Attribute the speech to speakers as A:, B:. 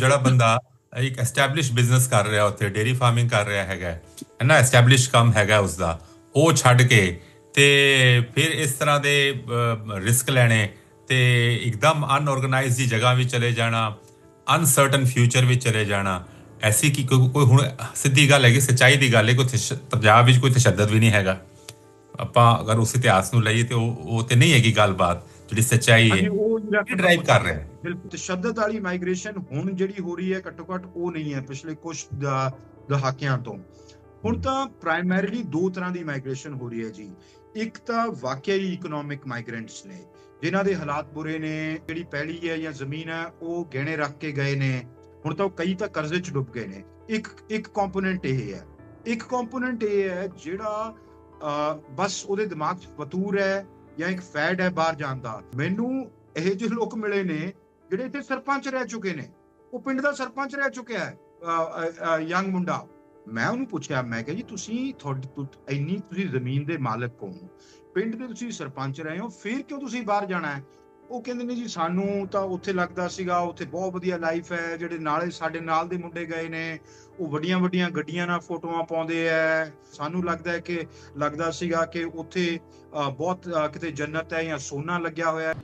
A: ਜਿਹੜਾ ਬੰਦਾ ਇੱਕ ਐਸਟੈਬਲਿਸ਼ ਬਿਜ਼ਨਸ ਕਰ ਰਿਹਾ ਉੱਥੇ ਡੇਰੀ ਫਾਰਮਿੰਗ ਕਰ ਰਿਹਾ ਹੈਗਾ ਹੈ ਨਾ ਐਸਟੈਬਲਿਸ਼ ਕੰਮ ਹੈਗਾ ਉਸਦਾ, ਉਹ ਛੱਡ ਕੇ ਤੇ ਫਿਰ ਇਸ ਤਰ੍ਹਾਂ ਦੇ ਰਿਸਕ ਲੈਣੇ ਤੇ ਇੱਕਦਮ ਅਨਆਰਗੇਨਾਈਜ਼ਡ ਦੀ ਜਗ੍ਹਾ ਵਿੱਚ ਚਲੇ ਜਾਣਾ ਅਨਸਰਟਨ ਫਿਊਚਰ ਵਿੱਚ ਚਲੇ ਜਾਣਾ। ਐਸੀ ਕੀ ਕੋਈ ਹੁਣ ਸਿੱਧੀ ਗੱਲ ਹੈਗੀ, ਸੱਚਾਈ ਦੀ ਗੱਲ ਹੈ, ਕੋਈ ਪੰਜਾਬ ਵਿੱਚ ਕੋਈ ਤਸ਼ੱਦਦ ਵੀ ਨਹੀਂ ਹੈਗਾ। ਆਪਾਂ ਅਗਰ ਉਸ ਇਤਿਹਾਸ ਨੂੰ ਲਈਏ ਤੇ ਉਹ ਉਹ ਤੇ ਨਹੀਂ ਹੈਗੀ ਗੱਲਬਾਤ। ਜਿਹੜੀ ਸੱਚਾਈ ਹੈ ਇਹ ਡਰਾਈਵ ਕਰ ਰਿਹਾ ਹੈ
B: ਬਿਲਕੁਲ ਤਸ਼ੱਦਦ ਵਾਲੀ ਮਾਈਗ੍ਰੇਸ਼ਨ ਹੁਣ ਜਿਹੜੀ ਹੋ ਰਹੀ ਹੈ ਘੱਟੋ ਘੱਟ ਉਹ ਨਹੀਂ ਹੈ ਪਿਛਲੇ ਕੁਝ ਦਹਾਕਿਆਂ ਤੋਂ। ਹੁਣ ਤਾਂ ਪ੍ਰਾਇਮਰੀਲੀ ਦੋ ਤਰ੍ਹਾਂ ਦੀ ਮਾਈਗ੍ਰੇਸ਼ਨ ਹੋ ਰਹੀ ਹੈ ਜੀ। ਇੱਕ ਤਾਂ ਵਾਕਈ ਇਕਨੋਮਿਕ ਮਾਈਗ੍ਰੈਂਟਸ ਨੇ ਜਿਨ੍ਹਾਂ ਦੇ ਹਾਲਾਤ ਬੁਰੇ ਨੇ ਜਿਹੜੀ ਪਹਿਲੀ ਹੈ ਜਾਂ ਜ਼ਮੀਨ ਹੈ ਉਹ ਗਹਿਣੇ ਰੱਖ ਕੇ ਗਏ ਨੇ। ਹੁਣ ਤਾਂ ਉਹ ਕਈ ਤਾਂ ਕਰਜ਼ੇ 'ਚ ਡੁੱਬ ਗਏ ਨੇ। ਇੱਕ ਇੱਕ ਕੰਪੋਨੈਂਟ ਇਹ ਹੈ। ਇੱਕ ਕੰਪੋਨੈਂਟ ਇਹ ਹੈ ਜਿਹੜਾ ਬਸ ਉਹਦੇ ਦਿਮਾਗ 'ਚ ਫਤੂਰ ਹੈ ਜਾਂ ਇੱਕ ਫੈਡ ਹੈ ਬਾਹਰ ਜਾਣ ਦਾ, ਮੈਨੂੰ ਇਹ ਜਿਹੇ ਲੋਕ ਮਿਲੇ ਨੇ ਜਿਹੜੇ ਇੱਥੇ ਸਰਪੰਚ ਰਹਿ ਚੁੱਕੇ ਨੇ। ਉਹ ਪਿੰਡ ਦਾ ਸਰਪੰਚ ਰਹਿ ਚੁੱਕਿਆ ਹੈ ਯੰਗ ਮੁੰਡਾ। ਮੈਂ ਉਹਨੂੰ ਪੁੱਛਿਆ, ਮੈਂ ਕਿਹਾ ਜੀ, ਤੁਸੀਂ ਤੁਹਾਡੀ ਇੰਨੀ ਤੁਸੀਂ ਜ਼ਮੀਨ ਦੇ ਮਾਲਕ ਹੋ? ਪਿੰਡ ਦੇ ਤੁਸੀਂ ਸਰਪੰਚ ਰਹੇ ਹੋ, ਫਿਰ ਕਿਉਂ ਤੁਸੀਂ ਬਾਹਰ ਜਾਣਾ ਹੈ? ਉਹ ਕਹਿੰਦੇ ਨੇ ਜੀ ਸਾਨੂੰ ਤਾਂ ਉੱਥੇ ਲੱਗਦਾ ਸੀਗਾ, ਉੱਥੇ ਬਹੁਤ ਵਧੀਆ ਲਾਈਫ ਹੈ, ਜਿਹੜੇ ਨਾਲੇ ਸਾਡੇ ਨਾਲ ਦੇ ਮੁੰਡੇ ਗਏ ਨੇ, ਉਹ ਵੱਡੀਆਂ ਵੱਡੀਆਂ ਗੱਡੀਆਂ ਨਾਲ ਫੋਟੋਆਂ ਪਾਉਂਦੇ ਐ। ਸਾਨੂੰ ਲੱਗਦਾ ਹੈ ਕਿ, ਲੱਗਦਾ ਸੀਗਾ ਕਿ ਉੱਥੇ ਬਹੁਤ ਕਿਤੇ ਜੰਨਤ ਹੈ ਜਾਂ ਸੋਨਾ ਲੱਗਿਆ ਹੋਇਆ ਹੈ।